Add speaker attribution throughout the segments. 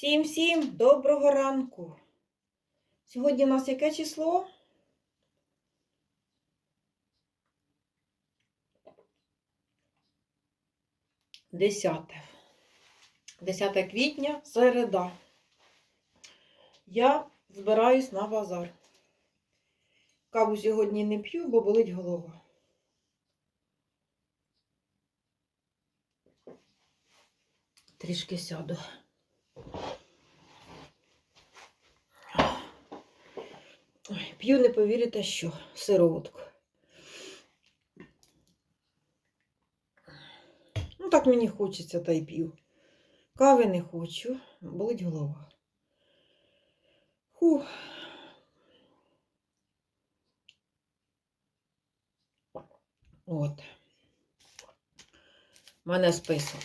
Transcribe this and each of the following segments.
Speaker 1: Всім всім доброго ранку. Сьогодні у нас яке число? Десяте. 10 квітня, середа. Я збираюсь на базар. Каву сьогодні не п'ю, бо болить голова. Трішки сяду. П'ю, не повірите, що сироватку. Ну, так мені хочеться, та й п'ю. Кави не хочу, болить голова. Фу. От. У мене список.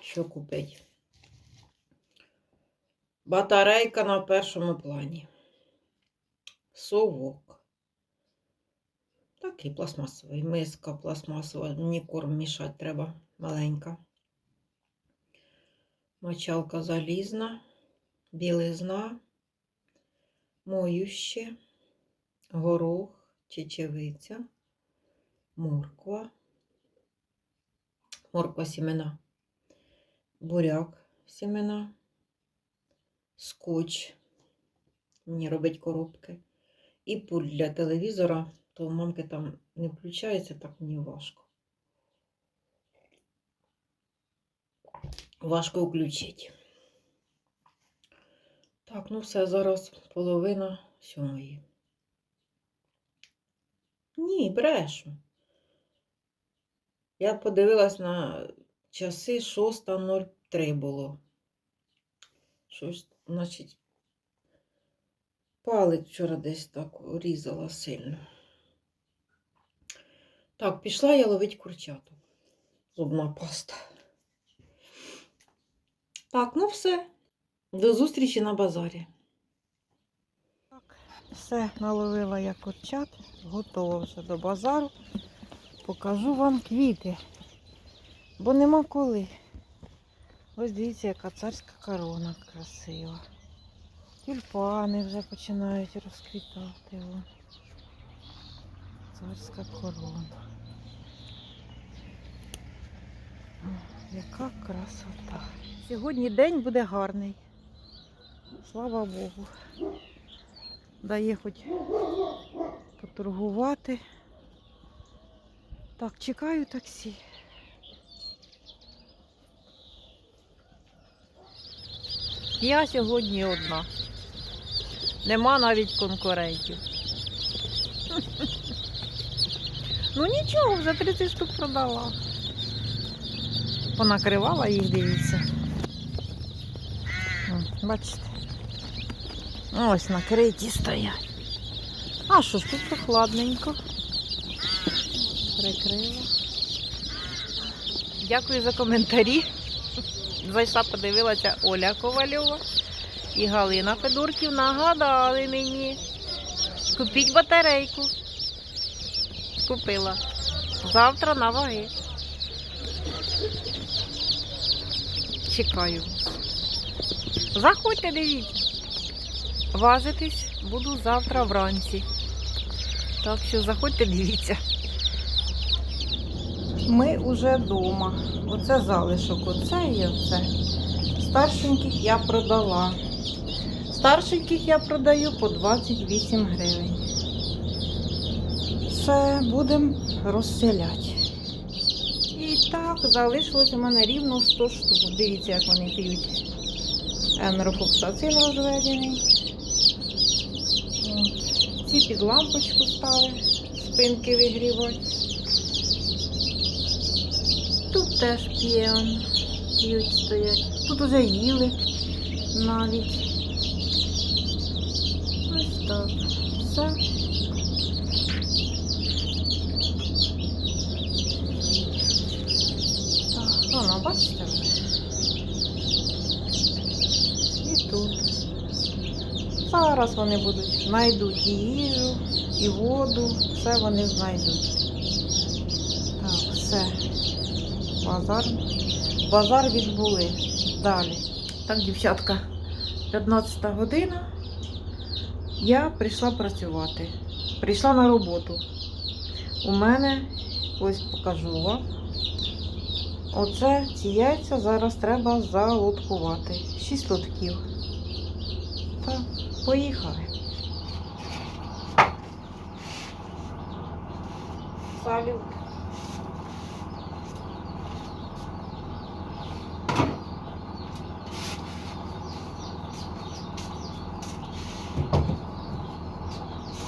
Speaker 1: Що купить? Батарейка на першому плані. Совок. Такий пластмасовий. Миска пластмасова. Мені корм мішати треба маленька. Мочалка залізна, білизна, моюще, горох, чечевиця, морква, морква сімена, буряк сімена, скотч. Мені робить коробки. І пульт для телевізора, то у мамки там не включається, так мені важко. Важко включити. Так, ну все, зараз половина сьомої. Ні, брешу. Я подивилась на часи 6.03 було. Щось, значить, палець вчора десь так різала сильно. Так, пішла я ловить курчату. Зубна паста. Так, ну все. До зустрічі на базарі. Так, все, наловила я курчат, готова вже до базару. Покажу вам квіти, бо нема коли. Ось дивіться, яка царська корона красива. Тюльпани вже починають розквітати. О. Царська корона. О, Яка красота. Сьогодні день буде гарний. Слава Богу. Дає хоч поторгувати. Так, чекаю таксі. Я сьогодні одна. Нема навіть конкурентів. Ну нічого, вже 30 штук продала. Понакривала їх, дивіться. Бачите? Ось накриті стоять. А що ж тут прохладненько. Прикрила. Дякую за коментарі. Зайшла, подивилася Оля Ковальова і Галина Федорків нагадали мені. Купіть батарейку. Купила. Завтра на ваги. Чекаю. Заходьте, дивіться. Важитись буду завтра вранці. Так що заходьте, дивіться. Ми вже вдома. Оце залишок, оце і оце. Старшеньких я продала. Старшеньких я продаю по 28 гривень. Все, будемо розселяти. І так, залишилось у мене рівно 100 штук. Дивіться, як вони п'ють. Енрофоксацин розведений. Ці під лампочку стали, спинки вигрівати. Теж п'є, п'ють стоять. Тут уже їли навіть. Ось так. Все. Так, воно, бачите? І тут. Зараз вони будуть, знайдуть і їжу, і воду, все вони знайдуть. Так, все. Базар. Базар відбули. Далі. Так, дівчатка, 15 година. Я прийшла працювати. Прийшла на роботу. У мене, ось покажу вам. Оце ці яйця зараз треба залоткувати. 6 лотків. Так, поїхали. Салют.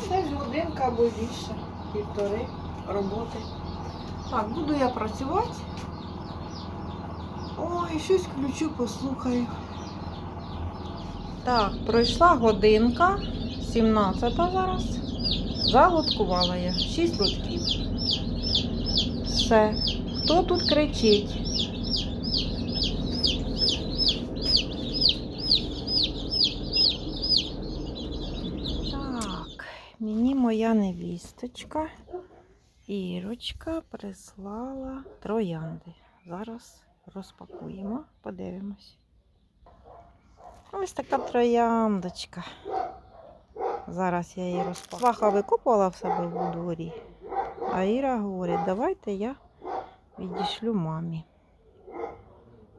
Speaker 1: Десь годинка або більше, півтори роботи. Так, буду я працювати. Ой, щось включу, послухаю. Так, пройшла годинка, 17 зараз. Залоткувала я 6 лотків. Все. Хто тут кричить? Так, мені моя невісточка Ірочка прислала троянди. Зараз розпакуємо, подивимось. Ось така трояндочка. Зараз я її розпакую. Сваха викопала в себе в дворі. А Іра говорить, давайте я відішлю мамі.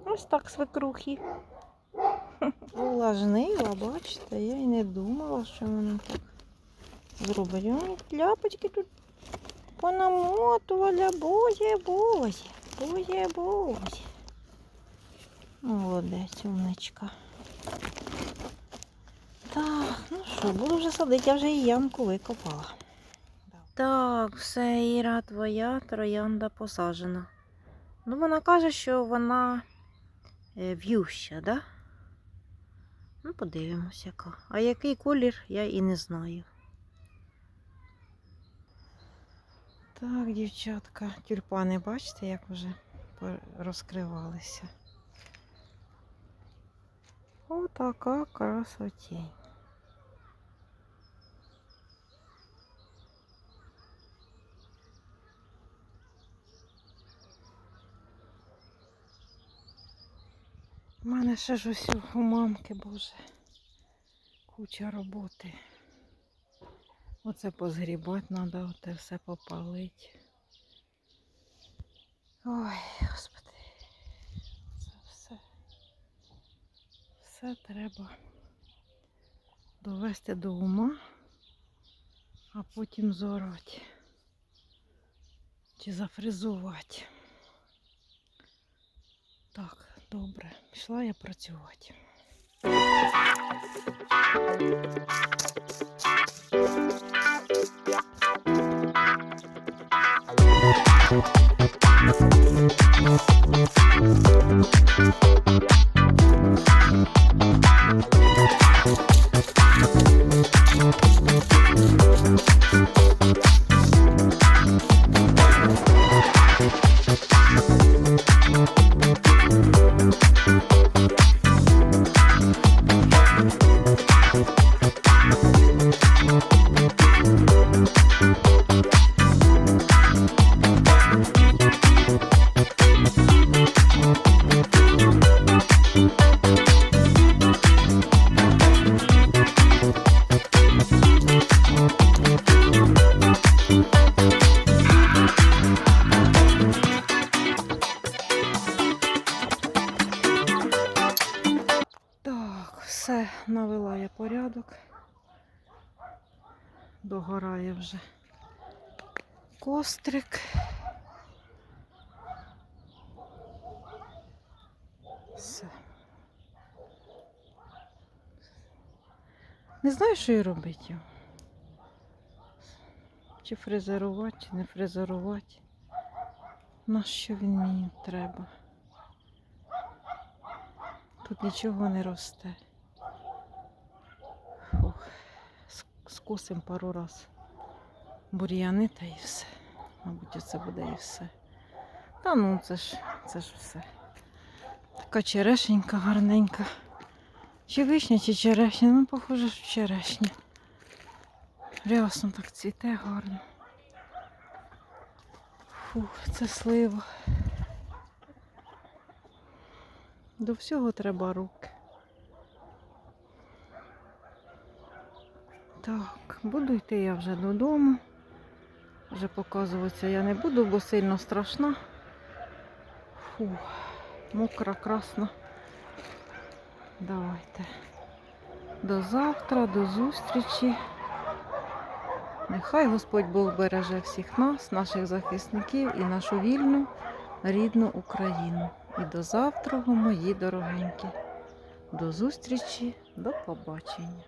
Speaker 1: Ось так свекрухи. Була жнива, бачите, я й не думала, що вона так зробить. Ой, кляпочки тут понамотувала, боже, боже, боже, боже. Молодець, умничка. Так, ну що, буду вже садити, я вже і ямку викопала. Так, все, Іра, твоя троянда посаджена. Ну, вона каже, що вона е, в'юща, да? Ну, подивимось, яка. А який колір, я і не знаю. Так, дівчатка, тюльпани, бачите, як вже розкривалися. Отака красотень. У мене ще ж ось у мамки, боже, куча роботи. Оце позгрібати треба, оте все попалити. Ой, господи, це все. Все треба довести до ума, а потім зорати. Чи зафризувати. Так, добре, пішла я працювати. Так, все, навела я порядок. Догорає вже кострик. Все. Не знаю, що і робити. Чи фрезерувати, чи не фрезерувати. На що він мені треба? Тут нічого не росте. Фух. С- пару раз бур'яни та і все. Мабуть, оце буде і все. Та ну це ж, це ж все. Така черешенька гарненька. Чи вишня, чи черешня? Ну, похоже, що черешня. Рясно так цвіте гарно. Фух, це слива. До всього треба руки. Так, буду йти я вже додому. Вже показуватися я не буду, бо сильно страшна. Фу, мокра, красна. Давайте. До завтра, до зустрічі. Нехай Господь Бог береже всіх нас, наших захисників і нашу вільну рідну Україну. І до завтра, мої дорогенькі. До зустрічі, до побачення.